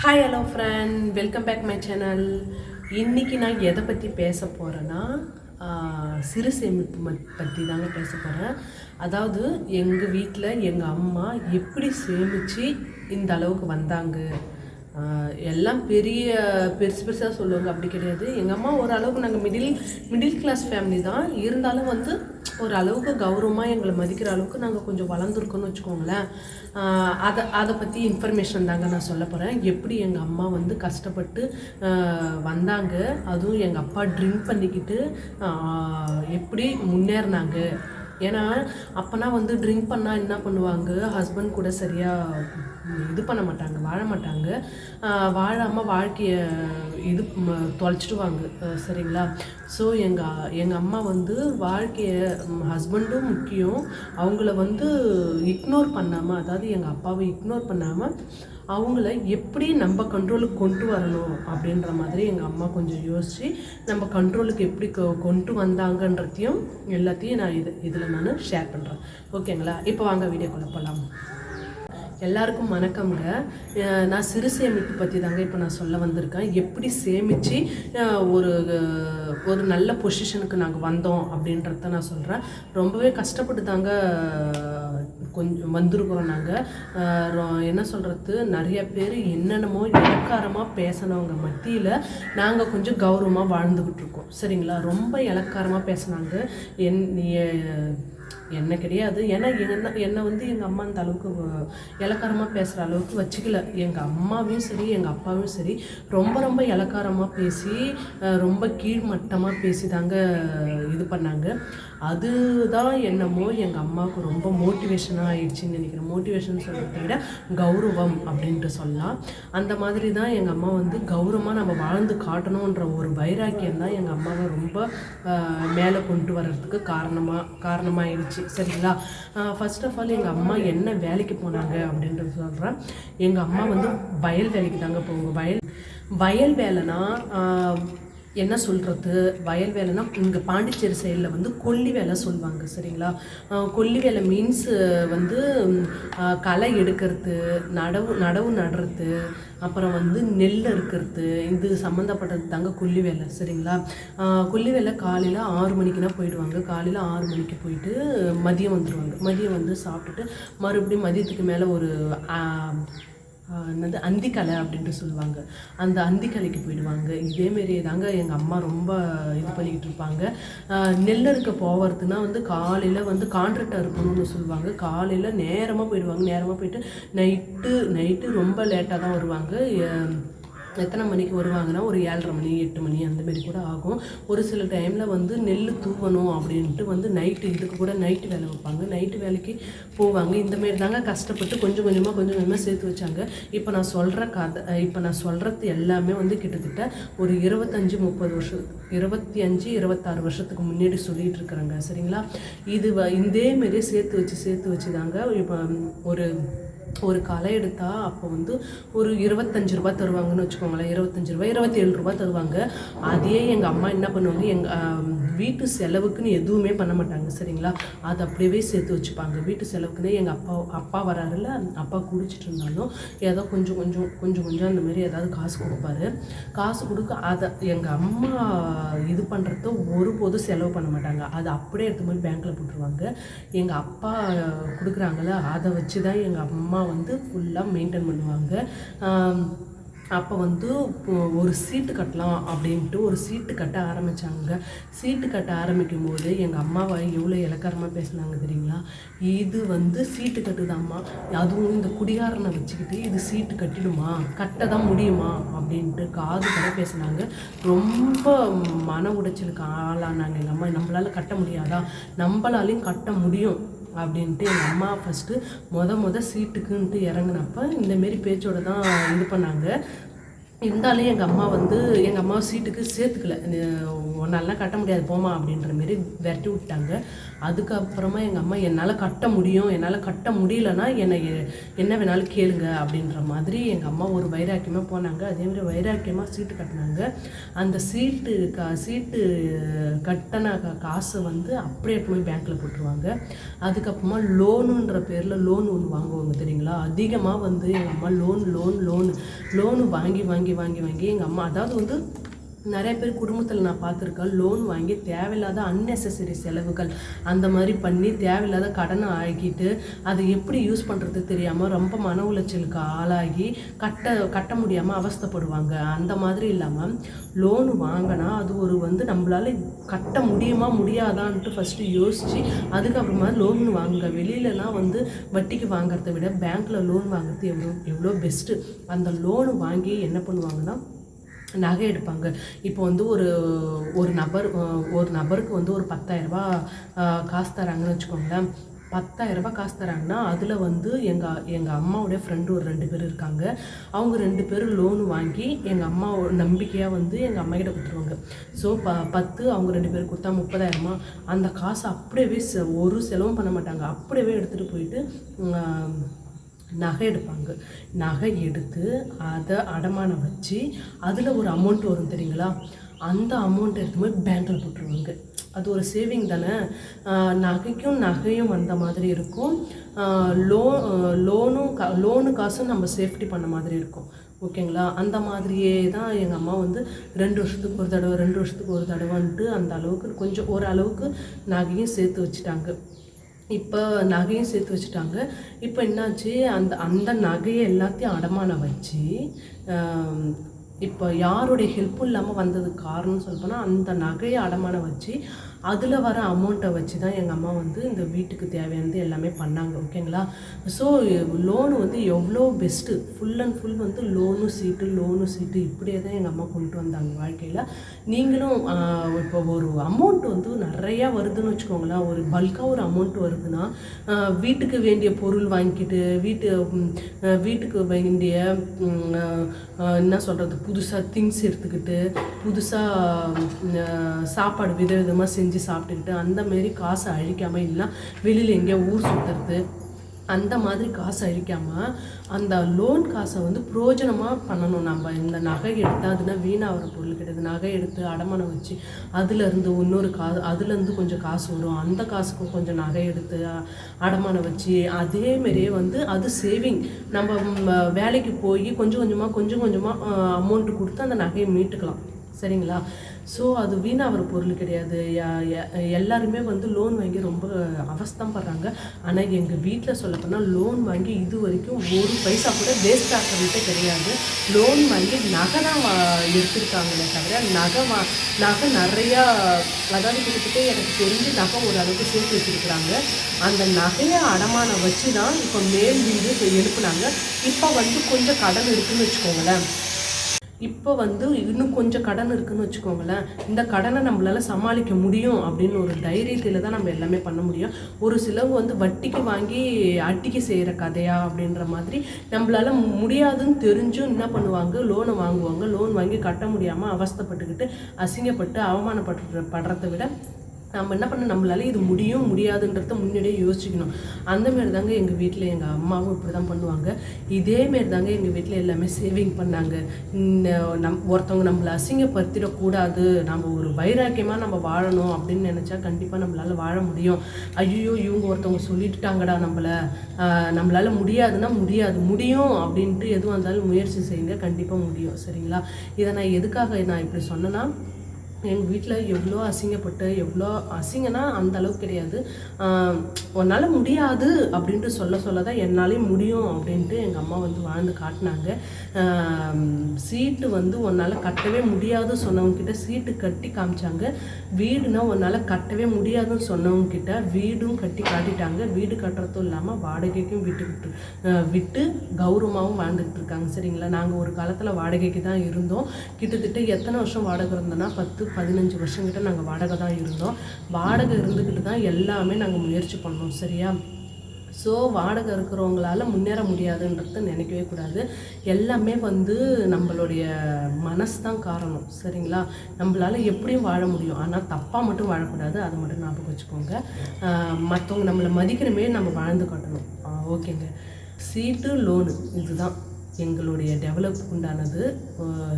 Hi hello friend welcome back my channel இன்றைக்கி நான் எதை பற்றி பேச போகிறேன்னா சிறு சேமிப்பு பற்றி தாங்க பேச போகிறேன் அதாவது எங்கள் வீட்டில் எங்கள் அம்மா எப்படி சேமித்து இந்த அளவுக்கு வந்தாங்க? எல்லாம் பெரிய பெருசு பெருசாக சொல்லுவாங்க. அப்படி கிடையாது. எங்கள் அம்மா ஓரளவுக்கு நாங்கள் மிடில் மிடில் கிளாஸ் ஃபேமிலி தான். இருந்தாலும் வந்து ஒரு அளவுக்கு கௌரவமாக எங்களை மதிக்கிற அளவுக்கு நாங்கள் கொஞ்சம் வளர்ந்துருக்கோன்னு வச்சுக்கோங்களேன். அதை அதை பற்றி இன்ஃபர்மேஷன் தாங்க நான் சொல்ல போகிறேன் எப்படி எங்கள் அம்மா வந்து கஷ்டப்பட்டு வந்தாங்க. அதுவும் எங்கள் அப்பா ட்ரிங்க் பண்ணிக்கிட்டு எப்படி முன்னேறினாங்க. ஏன்னா அப்போனா வந்து ட்ரிங்க் பண்ணால் என்ன பண்ணுவாங்க? ஹஸ்பண்ட் கூட சரியாக இது பண்ண மாட்டாங்க வாழ மாட்டாங்க. வாழாமல் வாழ்க்கையை இது தொலைச்சிடுவாங்க. சரிங்களா? ஸோ எங்கள் எங்கள் அம்மா வந்து வாழ்க்கையை ஹஸ்பண்டும் முக்கியம். அவங்கள வந்து இக்னோர் பண்ணாமல் அதாவது எங்கள் அப்பாவை இக்னோர் பண்ணாமல் அவங்கள எப்படி நம்ம கண்ட்ரோலுக்கு கொண்டு வரணும் அப்படின்ற மாதிரி எங்கள் அம்மா கொஞ்சம் யோசித்து நம்ம கண்ட்ரோலுக்கு எப்படி கொ- கொண்டு வந்தாங்கன்றதையும் எல்லாத்தையும் நான் இது இதில் நான் ஷேர் பண்ணுறேன் ஓகேங்களா இப்போ வாங்க வீடியோக்குள்ளே போகலாம் எல்லாருக்கும் வணக்கம்ங்க. அஹ் நான் சிறு சேமிப்பு பற்றி தாங்க இப்போ நான் சொல்ல வந்திருக்கேன். எப்படி சேமித்து ஒரு ஒரு நல்ல பொசிஷனுக்கு நாங்கள் வந்தோம் அப்படின்றத நான் சொல்கிறேன் ரொம்பவே கஷ்டப்பட்டு தாங்க கொஞ்சம் வந்திருக்கிறோம் நாங்கள் என்ன சொல்கிறது நிறைய பேர் என்னென்னமோ இலக்காரமாக பேசினவங்க மத்தியில் நாங்கள் கொஞ்சம் கௌரவமாக வாழ்ந்துக்கிட்டு இருக்கோம். சரிங்களா? ரொம்ப இலக்காரமாக பேசினாங்க. என் என்ன கிடையாது. ஏன்னா என்ன என்னை வந்து எங்கள் அம்மா அந்த அளவுக்கு இலக்காரமாக பேசுகிற அளவுக்கு வச்சுக்கல. எங்கள் அம்மாவையும் சரி எங்கள் அப்பாவையும் சரி ரொம்ப ரொம்ப இலக்காரமாக பேசி அஹ், ரொம்ப கீழ்மட்டமாக பேசி தாங்க இது பண்ணாங்க. அதுதான் என்னமோ எங்கள் அம்மாவுக்கு ரொம்ப மோட்டிவேஷனாக ஆயிடுச்சுன்னு நினைக்கிறேன். மோட்டிவேஷன் சொல்கிறத விட கௌரவம் அப்படின்ட்டு சொல்லலாம். அந்த மாதிரி தான் எங்கள் அம்மா வந்து கௌரவமாக நம்ம வாழ்ந்து காட்டணுன்ற ஒரு வைராக்கியம் தான் எங்கள் அம்மாவை ரொம்ப மேலே கொண்டு வர்றதுக்கு காரணமாக ஆயிடுச்சு சரிங்களா? ஃபர்ஸ்ட் ஆஃப் ஆல் எங்கள் அம்மா என்ன வேலைக்கு போனாங்க அப்படின்றது சொல்கிறேன் எங்கள் அம்மா வந்து வயல் வேலைக்கு தாங்க போவாங்க. வயல் வயல் வேலைனா ஆஹ், என்ன சொல்கிறது வயல் வேலைனா இங்கே பாண்டிச்சேரி சைடில் வந்து கொல்லி வேலை சொல்லுவாங்க சரிங்களா? கொல்லி வேலை மீன்ஸ் வந்து களை எடுக்கிறது நடவு நடவு நடுறது அப்புறம் வந்து நெல் அறுக்கிறது இது சம்மந்தப்பட்டது தாங்க கொல்லி வேலை சரிங்களா? கொல்லி வேலை காலையில் ஆறு மணிக்குனா போயிடுவாங்க. காலையில் ஆறு மணிக்கு போயிட்டு மதியம் வந்துடுவாங்க மதியம் வந்து சாப்பிட்டுட்டு மறுபடியும் மதியத்துக்கு மேலே ஒரு என்னது அந்திக்கலை அப்படின்ட்டு சொல்லுவாங்க. அந்த அந்திக்கலைக்கு போயிடுவாங்க. இதேமாரியே தாங்க எங்கள் அம்மா ரொம்ப இது பண்ணிக்கிட்டு இருப்பாங்க. நெல் அறுக்க போகிறதுனா வந்து காலையில் வந்து கான்ட்ராக்டாக இருக்கணும்னு சொல்லுவாங்க. காலையில் நேரமாக போயிடுவாங்க. நேரமாக போயிட்டு நைட்டு நைட்டு ரொம்ப லேட்டாக தான் வருவாங்க. எத்தனை மணிக்கு வருவாங்கன்னா ஒரு ஏழரை மணி எட்டு மணி அந்த மாதிரி கூட ஆகும். ஒரு சில டைமில் வந்து நெல் தூவணும் அப்படின்ட்டு வந்து நைட்டு இதுக்கு கூட நைட்டு வேலை வைப்பாங்க. நைட்டு வேலைக்கு போவாங்க. இந்தமாரி தாங்க கஷ்டப்பட்டு கொஞ்சம் கொஞ்சமாக கொஞ்சம் கொஞ்சமாக சேர்த்து வச்சாங்க. இப்போ நான் சொல்கிற கதை இப்போ நான் சொல்கிறது எல்லாமே வந்து கிட்டத்தட்ட ஒரு இருபத்தஞ்சி முப்பது வருஷம் இருபத்தி அஞ்சு இருபத்தாறு வருஷத்துக்கு முன்னாடி சொல்லிட்டு இருக்கிறாங்க. சரிங்களா? இது வ- இதே சேர்த்து வச்சு சேர்த்து வச்சு தாங்க இப்போ ஒரு ஒரு களை எடுத்தால் அப்போ வந்து ஒரு இருபத்தஞ்சு ரூபா தருவாங்கன்னு வச்சுக்கோங்களேன். இருபத்தஞ்சு ரூபா இருபத்தேழு ரூபா தருவாங்க. அதையே எங்கள் அம்மா என்ன பண்ணுவாங்க? எங்கள் வீட்டு செலவுக்குன்னு எதுவுமே பண்ண மாட்டாங்க சரிங்களா? அது அப்படியே சேர்த்து வச்சுப்பாங்க. வீட்டு செலவுக்குன்னே எங்கள் அப்பா அப்பா வராருல்ல அப்பா குடிச்சிட்டு இருந்தாலும் ஏதோ கொஞ்சம் கொஞ்சம் கொஞ்சம் கொஞ்சம் அந்த மாதிரி ஏதாவது காசு கொடுப்பாரு. காசு கொடுக்க அதை எங்கள் அம்மா இது பண்ணுறத ஒருபோதும் செலவு பண்ண மாட்டாங்க. அதை அப்படியே எடுத்து போய் பேங்க்கில் போட்டுருவாங்க. எங்கள் அப்பா கொடுக்குறாங்கள அதை வச்சு தான் எங்கள் அம்மா வந்து ஃபுல்லாக மெயின்டைன் பண்ணுவாங்க. அப்போ வந்து ஒரு சீட்டு கட்டலாம் அப்படின்ட்டு ஒரு சீட்டு கட்ட ஆரம்பித்தாங்க சீட்டு கட்ட ஆரம்பிக்கும் போது எங்கள் அம்மாவை எவ்வளோ இலக்காரமாக பேசுனாங்க தெரியுங்களா? இது வந்து சீட்டு கட்டுதாம்மா. அதுவும் இந்த குடிகாரனை வச்சுக்கிட்டு இது சீட்டு கட்டிடுமா? கட்ட தான் முடியுமா? அப்படின்ட்டு காது கடை பேசுனாங்க. ரொம்ப மன உடைச்சலுக்கு ஆளானாங்க எங்கள் அம்மா. நம்மளால கட்ட முடியாதா? நம்மளாலையும் கட்ட முடியும். அப்படின்ட்டு எங்கள் அம்மா ஃபஸ்ட்டு மொத மொத சீட்டுக்குன்ட்டு இறங்குனப்ப இந்தமாரி பேச்சோட தான் இது பண்ணாங்க. இருந்தாலும் எங்கள் அம்மா வந்து எங்கள் அம்மா சீட்டுக்கு சேர்த்துக்கல. உன்னாலாம் கட்ட முடியாது போமா அப்படின்ற மாரி விரட்டி விட்டாங்க அதுக்கப்புறமா எங்கள் அம்மா என்னால் கட்ட முடியும் என்னால் கட்ட முடியலன்னா என்னை என்ன வேணாலும் கேளுங்க அப்படின்ற மாதிரி எங்கள் அம்மா ஒரு வைராக்கியமாக போனாங்க. அதேமாதிரி வைராக்கியமாக சீட்டு கட்டினாங்க. அந்த சீட்டு கா சீட்டு கட்டின கா- காசை வந்து அப்படியே போய் பேங்க்கில் போட்டுருவாங்க. அதுக்கப்புறமா லோனுன்ற பேரில் லோன் ஒன்று வாங்குவாங்க தெரியுங்களா? அதிகமாக வந்து எங்கள் அம்மா லோன் லோன் லோன் லோனு வாங்கி வாங்கி வாங்கி வாங்கி எங்கள் அம்மா அதாவது வந்து நிறைய பேர் குடும்பத்தில் நான் பார்த்துருக்கேன் லோன் வாங்கி தேவையில்லாத அன்னெசசரி செலவுகள் அந்த மாதிரி பண்ணி தேவையில்லாத கடனை ஆகிட்டு அதை எப்படி யூஸ் பண்ணுறது தெரியாமல் ரொம்ப மன உளைச்சலுக்கு ஆளாகி கட்ட கட்ட முடியாமல் அவஸ்தைப்படுவாங்க. அந்த மாதிரி இல்லாமல் லோன் வாங்கினா அது ஒரு வந்து நம்மளால கட்ட முடியுமா முடியாதான்ட்டு ஃபஸ்ட்டு யோசித்து அதுக்கப்புறமா லோன் வாங்க வெளியிலலாம் வந்து வட்டிக்கு வாங்குறத விட பேங்க்கில் லோன் வாங்குறது எவ்வளோ எவ்வளோ பெஸ்ட்டு அந்த லோன் வாங்கி என்ன பண்ணுவாங்கன்னா நகை எடுப்பாங்க. இப்போ வந்து ஒரு ஒரு நபர் ஒரு நபருக்கு வந்து ஒரு பத்தாயிரரூபா காசு தராங்கன்னு வச்சுக்கோங்களேன். பத்தாயிரரூபா காசு தராங்கன்னா அதில் வந்து எங்கள் எங்கள் அம்மாவுடைய ஃப்ரெண்டு ஒரு ரெண்டு பேர் இருக்காங்க. அவங்க ரெண்டு பேரும் லோன் வாங்கி எங்கள் அம்மா நம்பிக்கையாக வந்து எங்கள் அம்மா கிட்ட கொடுத்துருவாங்க. ஸோ ப பத்து அவங்க ரெண்டு பேர் கொடுத்தா முப்பதாயிரமா? அந்த காசு அப்படியே செ- ஒரு செலவும் பண்ண மாட்டாங்க. அப்படியே எடுத்துகிட்டு போயிட்டு நகை எடுப்பாங்க. நகை எடுத்து அதை அடமானம் வச்சு அதில் ஒரு அமௌண்ட் வரும் தெரியுங்களா? அந்த அமௌண்ட் எடுத்து போய் போட்டுருவாங்க. அது ஒரு சேவிங் தானே? நகைக்கும் நகையும் வந்த மாதிரி இருக்கும். லோ லோனும் கா லோனு காசும் நம்ம சேஃப்டி பண்ண மாதிரி இருக்கும். ஓகேங்களா? அந்த மாதிரியே தான் எங்கள் அம்மா வந்து ரெண்டு வருஷத்துக்கு ஒரு தடவை ரெண்டு வருஷத்துக்கு ஒரு தடவைன்ட்டு அந்த அளவுக்கு கொஞ்சம் ஓரளவுக்கு நகையும் சேர்த்து வச்சுட்டாங்க. இப்போ நகையும் சேர்த்து வச்சுட்டாங்க. இப்போ என்னாச்சு? அந்த அந்த நகையை எல்லாத்தையும் அடமானம் வச்சு இப்போ யாருடைய ஹெல்ப்பும் இல்லாமல் வந்ததுக்கு காரணம் சொல்லப்போனால் அந்த நகையை அடமானம் வச்சு அதில் வர அமௌண்ட்டை வச்சு தான் எங்கள் அம்மா வந்து இந்த வீட்டுக்கு தேவையானது எல்லாமே பண்ணாங்க ஓகேங்களா? ஸோ லோனு வந்து எவ்வளோ பெஸ்ட்டு ஃபுல் அண்ட் ஃபுல் வந்து லோனு சீட்டு லோனு சீட்டு இப்படியே தான் எங்கள் அம்மா கொண்டு வந்தாங்க வாழ்க்கையில். நீங்களும் இப்போ ஒரு அமௌண்ட் வந்து நிறையா வருதுன்னு வச்சுக்கோங்களேன். ஒரு பல்காக ஒரு அமௌண்ட் வருதுன்னா வீட்டுக்கு வேண்டிய பொருள் வாங்கிக்கிட்டு வீட்டு வீட்டுக்கு வேண்டிய என்ன சொல்கிறது புதுசாக திங்ஸ் எடுத்துக்கிட்டு புதுசாக சாப்பாடு விதவிதமாக செஞ்சு செஞ்சு சாப்பிட்டுக்கிட்டு அந்தமாரி காசை அழிக்காமல் இல்லைன்னா வெளியில் எங்கேயோ ஊர் சுற்றுறது அந்த மாதிரி காசு அழிக்காமல் அந்த லோன் காசை வந்து பிரயோஜனமாக பண்ணணும். நம்ம இந்த நகை எடுத்து அதுனா வீணாகிற பொருள் கிடையாது. நகை எடுத்து அடமானம் வச்சு அதுலேருந்து இன்னொரு கா அதுலேருந்து கொஞ்சம் காசு வரும். அந்த காசுக்கும் கொஞ்சம் நகை எடுத்து அடமானம் வச்சு அதேமாரியே வந்து அது சேவிங் நம்ம வேலைக்கு போய் கொஞ்சம் கொஞ்சமாக கொஞ்சம் கொஞ்சமாக அமௌண்ட்டு கொடுத்து அந்த நகையை மீட்டுக்கலாம். சரிங்களா? ஸோ அது வீணாகிற பொருள் கிடையாது. எல்லாருமே வந்து லோன் வாங்கி ரொம்ப அவஸ்தம் படுறாங்க. ஆனால் எங்கள் வீட்டில் சொல்லப்போனால் லோன் வாங்கி இது வரைக்கும் ஒரு பைசா கூட வேஸ்ட் ஆகிறதே கிடையாது. லோன் வாங்கி நகை தான் எடுத்திருக்காங்களே தவிர நகை வா நகை நிறையா அதாவது கிட்டத்தட்ட எனக்கு தெரிஞ்சு நகை ஓரளவுக்கு சேர்த்து வச்சுருக்குறாங்க. அந்த நகையை அடமானம் வச்சு தான் இப்போ மேல் வீடு எழுப்புனாங்க இப்போ வந்து கொஞ்சம் கடன் இருக்குன்னு வச்சுக்கோங்களேன். இப்போ வந்து இன்னும் கொஞ்சம் கடன் இருக்குன்னு வச்சுக்கோங்களேன். இந்த கடனை நம்மளால் சமாளிக்க முடியும் அப்படின்னு ஒரு தைரியத்தில் தான் நம்ம எல்லாமே பண்ண முடியும். ஒரு சிலவங்க வந்து வட்டிக்கு வாங்கி அட்டிக்கு செய்கிற கதையா அப்படின்ற மாதிரி நம்மளால் முடியாதுன்னு தெரிஞ்சும் என்ன பண்ணுவாங்க? லோனை வாங்குவாங்க. லோன் வாங்கி கட்ட முடியாமல் அவஸ்தைப்பட்டுக்கிட்டு அசிங்கப்பட்டு அவமானப்பட்டு படுறத விட நம்ம என்ன பண்ண நம்மளால இது முடியும் முடியாதுன்றத முன்னாடியே யோசிக்கணும் அந்த மாதிரி தாங்க எங்கள் வீட்டில் எங்கள் அம்மாவும் இப்படி தான் பண்ணுவாங்க. இதே மாரி தாங்க எங்கள் வீட்டில் எல்லாமே சேவிங் பண்ணாங்க. இந்த நம் ஒருத்தவங்க நம்மளை அசிங்கப்படுத்திடக்கூடாது. நம்ம ஒரு வைராக்கியமாக நம்ம வாழணும் அப்படின்னு நினச்சா கண்டிப்பாக நம்மளால வாழ முடியும். ஐயோ இவங்க ஒருத்தவங்க சொல்லிட்டுட்டாங்கடா நம்மளை. நம்மளால் நம்மளால முடியாதுன்னா முடியாது. முடியும் அப்படின்ட்டு எதுவாக இருந்தாலும் முயற்சி செய்யுங்க. கண்டிப்பாக முடியும். சரிங்களா? இதை நான் எதுக்காக நான் இப்படி சொன்னேன்னா எங்கள் வீட்டில் எவ்வளோ அசிங்கப்பட்டு எவ்வளோ அசிங்கன்னா அந்த அளவுக்கு கிடையாது. உன்னால் முடியாது அப்படின்ட்டு சொல்ல சொல்ல தான் என்னாலையும் முடியும் அப்படின்ட்டு எங்கள் அம்மா வந்து வாழ்ந்து காட்டினாங்க. சீட்டு வந்து உன்னால் கட்டவே முடியாது சொன்னவங்கக்கிட்ட சீட்டு கட்டி காமிச்சாங்க. வீடுனா உன்னால் கட்டவே முடியாதுன்னு சொன்னவங்கக்கிட்ட வீடும் கட்டி காட்டிட்டாங்க. வீடு கட்டுறதும் இல்லாமல் வாடகைக்கும் விட்டு விட்டு விட்டு கௌரவமாகவும் வாழ்ந்துக்கிட்டு இருக்காங்க. சரிங்களா? நாங்கள் ஒரு காலத்தில் வாடகைக்கு தான் இருந்தோம். கிட்டத்தட்ட எத்தனை வருஷம் வாடகை இருந்தோன்னா பத்து பதினஞ்சு வருஷம் கிட்ட நாங்கள் வாடகை தான் இருந்தோம். வாடகை இருந்துக்கிட்டு தான் எல்லாமே நாங்கள் முயற்சி பண்ணோம். சரியா? ஸோ வாடகை இருக்கிறவங்களால முன்னேற முடியாதுன்றத நினைக்கவே கூடாது. எல்லாமே வந்து நம்மளுடைய மனசு தான் காரணம். சரிங்களா? நம்மளால எப்படியும் வாழ முடியும். ஆனால் தப்பாக மட்டும் வாழக்கூடாது. அதை மட்டும் ஞாபகம் வச்சுக்கோங்க. மற்றவங்க நம்மளை மதிக்கிறமே நம்ம வாழ்ந்து காட்டணும். ஓகேங்க. சீட்டு லோனு இதுதான். எங்களுடைய டெவலப் உண்டானது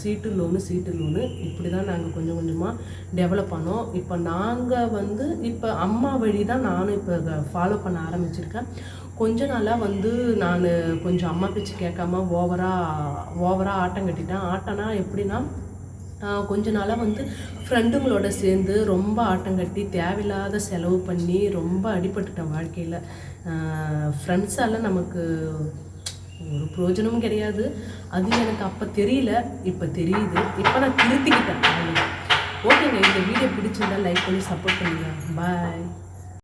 சீட்டு லோனு சீட்டு லோனு இப்படி தான் நாங்கள் கொஞ்சம் கொஞ்சமாக டெவலப் பண்ணோம். இப்போ நாங்கள் வந்து இப்போ அம்மா வழி தான் நானும் இப்போ ஃபாலோ பண்ண ஆரம்பிச்சிருக்கேன். கொஞ்ச நாளாக வந்து நான் கொஞ்சம் அம்மா பேச்சு கேட்காம ஓவராக ஓவராக ஆட்டம் கட்டிட்டேன். ஆட்டம்னா எப்படின்னா கொஞ்ச நாளாக வந்து ஃப்ரெண்டுங்களோட சேர்ந்து ரொம்ப ஆட்டம் கட்டி தேவையில்லாத செலவு பண்ணி ரொம்ப அடிபட்டுட்டேன் வாழ்க்கையில். ஃப்ரெண்ட்ஸால் நமக்கு ஒரு பிரயோஜனமும் கிடையாது. அது எனக்கு அப்போ தெரியல இப்போ தெரியுது. இப்போ நான் திருத்திக்கிட்டேன். ஓகேங்க இந்த வீடியோ பிடிச்சிருந்தா லைக் பண்ணி சப்போர்ட் பண்ணுங்கள் பாய்